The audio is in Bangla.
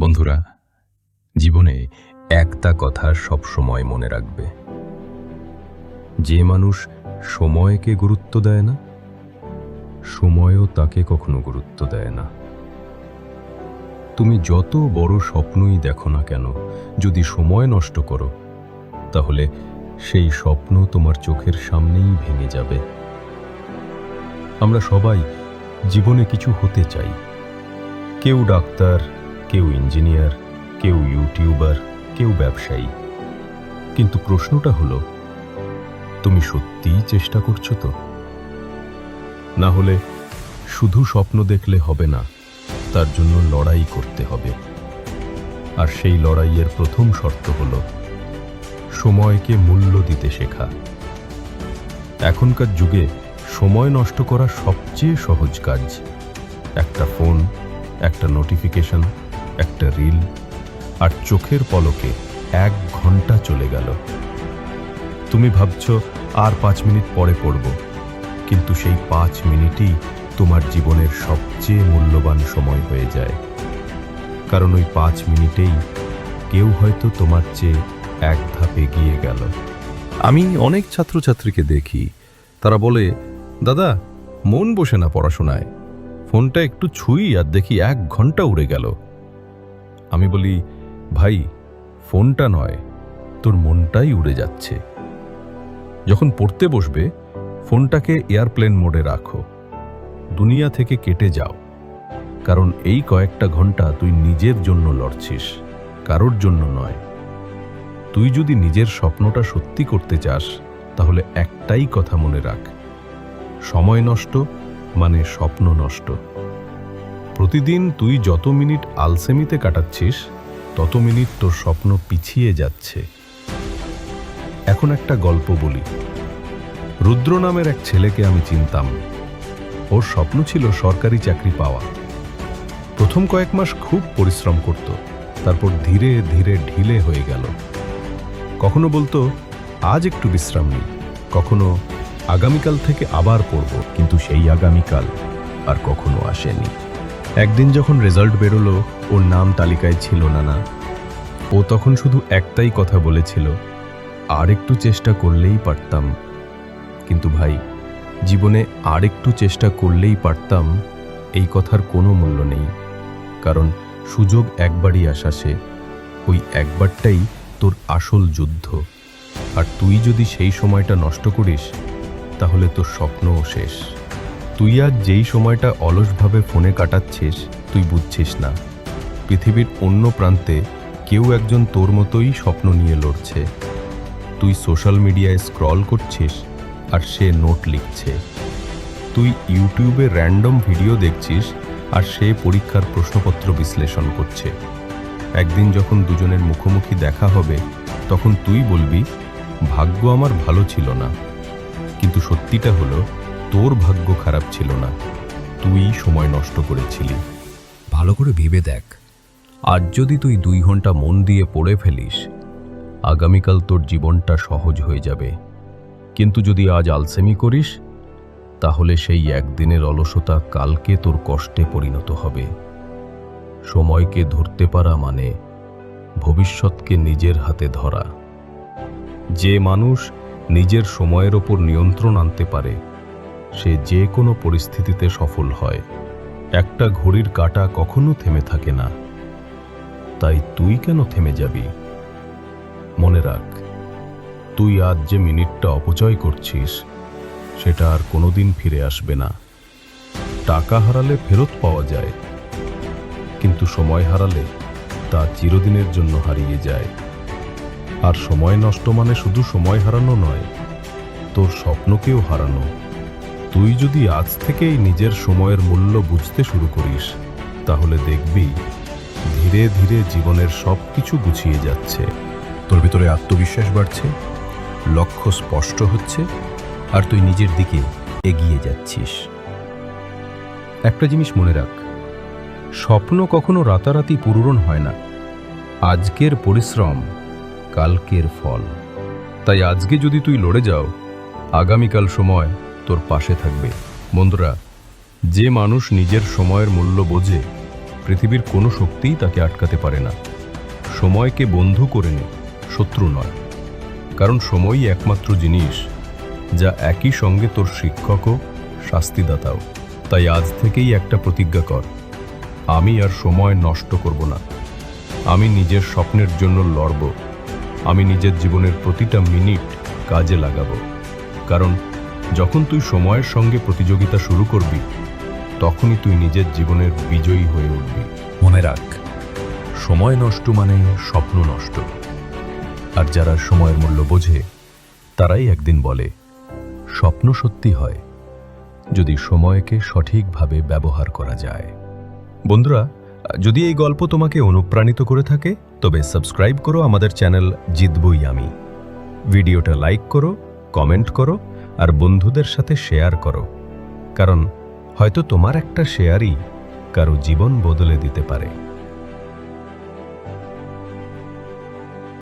বন্ধুরা, জীবনে একটা কথা সব সময় মনে রাখবে। যে মানুষ সময়কে গুরুত্ব দেয় না, সময়ও তাকে কখনো গুরুত্ব দেয় না। তুমি যত বড় স্বপ্নই দেখো না কেন, যদি সময় নষ্ট করো, তাহলে সেই স্বপ্ন তোমার চোখের সামনেই ভেঙে যাবে। আমরা সবাই জীবনে কিছু হতে চাই। কেউ ডাক্তার কেউ ইঞ্জিনিয়ার, কেউ ইউটিউবার, কেউ ব্যবসায়ী। কিন্তু প্রশ্নটা হলো, তুমি সত্যিই চেষ্টা করছ তো? না হলে শুধু স্বপ্ন দেখলে হবে না, তার জন্য লড়াই করতে হবে। আর সেই লড়াইয়ের প্রথম শর্ত হলো, সময়কে মূল্য দিতে শেখা। এখনকার যুগে সময় নষ্ট করা সবচেয়ে সহজ কাজ। একটা ফোন, একটা নোটিফিকেশন একটা রিল আর চোখের পলকে এক ঘণ্টা চলে গেল। তুমি ভাবছ আর পাঁচ মিনিট পরে পড়ব, কিন্তু সেই পাঁচ মিনিটই তোমার জীবনের সবচেয়ে মূল্যবান সময় হয়ে যায়। কারণ ওই পাঁচ মিনিটেই কেউ হয়তো তোমার চেয়ে এক ধাপ এগিয়ে গেল। আমি অনেক ছাত্রছাত্রীকে দেখি, তারা বলে, দাদা, মন বসে না পড়াশোনায়। ফোনটা একটু ছুঁই আর দেখি এক ঘণ্টা উড়ে গেল। আমি বলি, ভাই, ফোনটা নয়, তোর মনটাই উড়ে যাচ্ছে। যখন পড়তে বসবে, ফোনটাকে এয়ারপ্লেন মোডে রাখো। দুনিয়া থেকে কেটে যাও। কারণ এই কয়েকটা ঘণ্টা তুই নিজের জন্য লড়ছিস, কারোর জন্য নয়। তুই যদি নিজের স্বপ্নটা সত্যি করতে চাস, তাহলে একটাই কথা মনে রাখ। সময় নষ্ট মানে স্বপ্ন নষ্ট। প্রতিদিন তুই যত মিনিট আলসেমিতে কাটাচ্ছিস, তত মিনিট তোর স্বপ্ন পিছিয়ে যাচ্ছে। এখন একটা গল্প বলি। রুদ্র নামের এক ছেলেকে আমি চিনতাম। ওর স্বপ্ন ছিল সরকারি চাকরি পাওয়া। প্রথম কয়েক মাস খুব পরিশ্রম করত, তারপর ধীরে ধীরে ঢিলে হয়ে গেল। কখনো বলতো, আজ একটু বিশ্রাম নিই, কখনো আগামীকাল থেকে আবার পড়ব, কিন্তু সেই আগামীকাল আর কখনো আসেনি। একদিন যখন রেজাল্ট বেরোলো, ওর নাম তালিকায় ছিল না না ও তখন শুধু একটাই কথা বলেছিল, আর একটু চেষ্টা করলেই পারতাম। কিন্তু ভাই, জীবনে আর একটু চেষ্টা করলেই পারতাম, এই কথার কোনো মূল্য নেই। কারণ সুযোগ একবারই আসা সে, ওই একবারটাই তোর আসল যুদ্ধ। আর তুই যদি সেই সময়টা নষ্ট করিস, তাহলে তোর স্বপ্নও শেষ। তুই আজ যেই সময়টা অলসভাবে ফোনে কাটাচ্ছিস, তুই বুঝছিস না। পৃথিবীর অন্য প্রান্তে কেউ একজন তোর মতোই স্বপ্ন নিয়ে লড়ছে। তুই সোশ্যাল মিডিয়ায় স্ক্রল করছিস আর সে নোট লিখছে। তুই ইউটিউবে র্যান্ডম ভিডিও দেখছিস আর সে পরীক্ষার প্রশ্নপত্র বিশ্লেষণ করছে। একদিন যখন দুজনের মুখোমুখি দেখা হবে, তখন তুই বলবি, ভাগ্য আমার ভালো ছিল না। কিন্তু সত্যিটা হলো তোর ভাগ্য খারাপ ছিল না। তুই সময় নষ্ট করেছিলি। ভালো করে ভেবে দেখ। আজ যদি তুই দুই ঘণ্টা মন দিয়ে পড়ে ফেলিস, আগামীকাল তোর জীবনটা সহজ হয়ে যাবে। কিন্তু যদি আজ আলসেমি করিস, তাহলে সেই একদিনের অলসতা কালকে তোর কষ্টে পরিণত হবে। সময়কে ধরতে পারা মানে ভবিষ্যৎকে নিজের হাতে ধরা। যে মানুষ নিজের সময়ের ওপর নিয়ন্ত্রণ আনতে পারে সে যে কোনো পরিস্থিতিতে সফল হয়। একটা ঘড়ির কাঁটা কখনো থেমে থাকে না। তাই তুই কেন থেমে যাবি? মনে রাখ, তুই আজ যে মিনিটটা অপচয় করছিস, সেটা আর কোনোদিন ফিরে আসবে না। টাকা হারালে ফেরত পাওয়া যায়, কিন্তু সময় হারালে তা চিরদিনের জন্য হারিয়ে যায়। আর সময় নষ্ট মানে শুধু সময় হারানো নয়, তোর স্বপ্নকেও হারানো। তুই যদি আজ থেকেই নিজের সময়ের মূল্য বুঝতে শুরু করিস, তাহলে দেখবি ধীরে ধীরে জীবনের সব কিছু গুছিয়ে যাচ্ছে। তোর ভিতরে আত্মবিশ্বাস বাড়ছে, লক্ষ্য স্পষ্ট হচ্ছে, আর তুই নিজের দিকে এগিয়ে যাচ্ছিস। একটা জিনিস মনে রাখ, স্বপ্ন কখনো রাতারাতি পূরণ হয় না। আজকের পরিশ্রম কালকের ফল। তাই আজকে যদি তুই লড়ে যাও, আগামীকাল সময় তোর পাশে থাকবে। বন্ধুরা, যে মানুষ নিজের সময়ের মূল্য বোঝে, পৃথিবীর কোনো শক্তিই তাকে আটকাতে পারে না। সময়কে বন্ধু করে নে, শত্রু নয়। কারণ সময়ই একমাত্র জিনিস, যা একই সঙ্গে তোর শিক্ষকও, শাস্তিদাতাও। তাই আজ থেকেই একটা প্রতিজ্ঞা কর, আমি আর সময় নষ্ট করব না। আমি নিজের স্বপ্নের জন্য লড়ব, আমি নিজের জীবনের প্রতিটা মিনিট কাজে লাগাবো। কারণ যখন তুই সময়ের সঙ্গে প্রতিযোগিতা শুরু করবি তখনই তুই নিজের জীবনের বিজয়ী হয়ে উঠবি। মনে রাখ সময় নষ্ট মানে স্বপ্ন নষ্ট। আর যারা সময়ের মূল্য বোঝে তারাই একদিন বলে স্বপ্ন সত্যি হয় যদি সময়কে সঠিকভাবে ব্যবহার করা যায়। বন্ধুরা যদি এই গল্প তোমাকে অনুপ্রাণিত করে থাকে তবে সাবস্ক্রাইব করো আমাদের চ্যানেল জিতবই আমি। ভিডিওটা লাইক করো কমেন্ট করো আর বন্ধুদের সাথে শেয়ার করো। কারণ হয়তো তোমার একটা শেয়ারই কারও জীবন বদলে দিতে পারে।